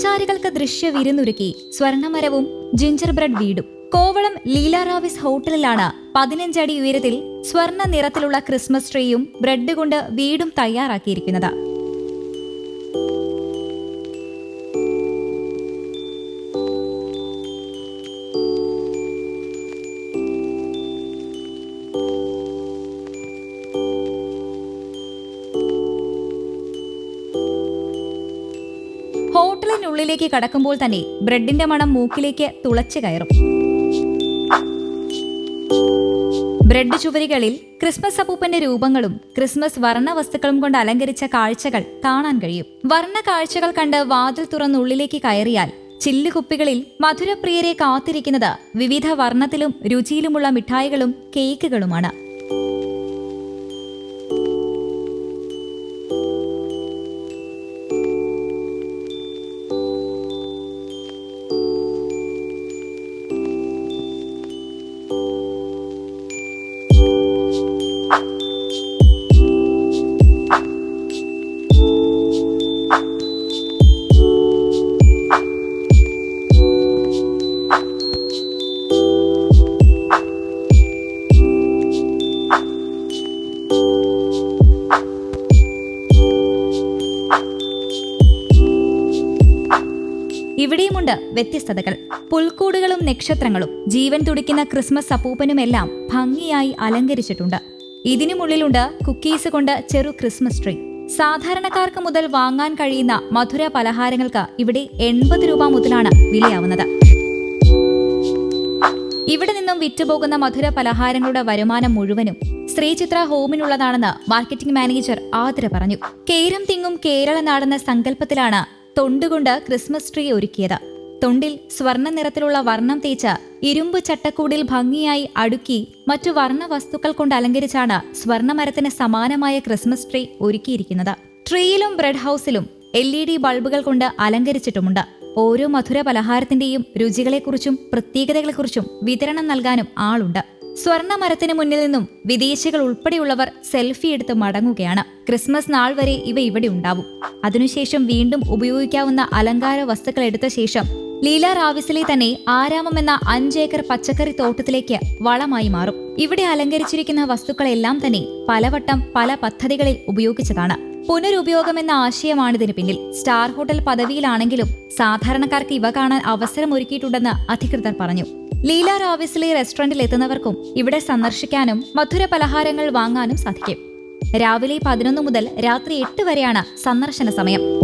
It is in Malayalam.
ദൃശ്യ വിരുന്നൊരുക്കി സ്വർണമരവും ജിഞ്ചർ ബ്രെഡ് വീടും. കോവളം ലീലാറാവിസ് ഹോട്ടലിലാണ് പതിനഞ്ചടി ഉയരത്തിൽ സ്വർണ നിറത്തിലുള്ള ക്രിസ്മസ് ട്രീയും ബ്രെഡ് കൊണ്ട് വീടും തയ്യാറാക്കിയിരിക്കുന്നത്. ഹോട്ടലിനുള്ളിലേക്ക് കടക്കുമ്പോൾ തന്നെ ബ്രെഡിന്റെ മണം മൂക്കിലേക്ക് തുളച്ചു കയറും. ബ്രെഡ് ചുവരുകളിൽ ക്രിസ്മസ് അപ്പൂപ്പന്റെ രൂപങ്ങളും ക്രിസ്മസ് വർണ വസ്തുക്കളും കൊണ്ട് അലങ്കരിച്ച കാഴ്ചകൾ കാണാൻ കഴിയും. വർണ കാഴ്ചകൾ കണ്ട് വാതിൽ തുറന്ന് തുറന്നുള്ളിലേക്ക് കയറിയാൽ ചില്ലുകുപ്പികളിൽ മധുരപ്രിയരെ കാത്തിരിക്കുന്നത് വിവിധ വർണത്തിലും രുചിയിലുമുള്ള മിഠായികളും കേക്കുകളുമാണ്. ഇവിടെയുമുണ്ട് വ്യത്യസ്തതകൾ. പുൽക്കൂടുകളും നക്ഷത്രങ്ങളും ജീവൻ തുടിക്കുന്ന ക്രിസ്മസ് അപ്പൂപ്പനുമെല്ലാം ഭംഗിയായി അലങ്കരിച്ചിട്ടുണ്ട്. ഇതിനുമുള്ളിലുണ്ട് കുക്കീസ് കൊണ്ട് ചെറു ക്രിസ്മസ് ട്രീ. സാധാരണക്കാർക്ക് മുതൽ വാങ്ങാൻ കഴിയുന്ന മധുര പലഹാരങ്ങൾക്ക് ഇവിടെ എൺപത് രൂപ മുതലാണ് വിലയാവുന്നത്. ഇവിടെ നിന്നും വിറ്റുപോകുന്ന മധുര പലഹാരങ്ങളുടെ വരുമാനം മുഴുവനും ശ്രീചിത്ര ഹോമിനുള്ളതാണെന്ന് മാർക്കറ്റിംഗ് മാനേജർ ആതിര പറഞ്ഞു. കേരം തിങ്ങും കേരള നാടെന്ന സങ്കല്പത്തിലാണ് തൊണ്ടുകൊണ്ട് ക്രിസ്മസ് ട്രീ ഒരുക്കിയത്. തൊണ്ടിൽ സ്വർണ നിറത്തിലുള്ള വർണം തേച്ച ഇരുമ്പ് ചട്ടക്കൂടിൽ ഭംഗിയായി അടുക്കി മറ്റു വർണ വസ്തുക്കൾ കൊണ്ട് അലങ്കരിച്ചാണ് സ്വർണമരത്തിന് സമാനമായ ക്രിസ്മസ് ട്രീ ഒരുക്കിയിരിക്കുന്നത്. ട്രീയിലും ബ്രെഡ് ഹൗസിലും എൽ ഇ ഡി ബൾബുകൾ കൊണ്ട് അലങ്കരിച്ചിട്ടുമുണ്ട്. ഓരോ മധുര പലഹാരത്തിന്റെയും രുചികളെക്കുറിച്ചും പ്രത്യേകതകളെക്കുറിച്ചും വിതരണം നൽകാനും ആളുണ്ട്. സ്വർണ മരത്തിന് മുന്നിൽ നിന്നും വിദേശികൾ ഉൾപ്പെടെയുള്ളവർ സെൽഫി എടുത്ത് മടങ്ങുകയാണ്. ക്രിസ്മസ് നാൾ വരെ ഇവ ഇവിടെ ഉണ്ടാവും. അതിനുശേഷം വീണ്ടും ഉപയോഗിക്കാവുന്ന അലങ്കാര വസ്തുക്കൾ എടുത്ത ശേഷം ലീല റാവിസിലെ തന്നെ ആരാമം എന്ന അഞ്ചേക്കർ പച്ചക്കറി തോട്ടത്തിലേക്ക് വളമായി മാറും. ഇവിടെ അലങ്കരിച്ചിരിക്കുന്ന വസ്തുക്കളെല്ലാം തന്നെ പലവട്ടം പല പദ്ധതികളിൽ ഉപയോഗിച്ചതാണ്. പുനരുപയോഗം എന്ന ആശയമാണിതിന് പിന്നിൽ. സ്റ്റാർ ഹോട്ടൽ പദവിയിലാണെങ്കിലും സാധാരണക്കാർക്ക് ഇവ കാണാൻ അവസരം ഒരുക്കിയിട്ടുണ്ടെന്ന് അധികൃതർ പറഞ്ഞു. ലീല റാവിസിലെ റെസ്റ്റോറന്റിൽ എത്തുന്നവർക്കും ഇവിടെ സന്ദർശിക്കാനും മധുര പലഹാരങ്ങൾ വാങ്ങാനും സാധിക്കും. രാവിലെ പതിനൊന്ന് മുതൽ രാത്രി എട്ട് വരെയാണ് സന്ദർശന സമയം.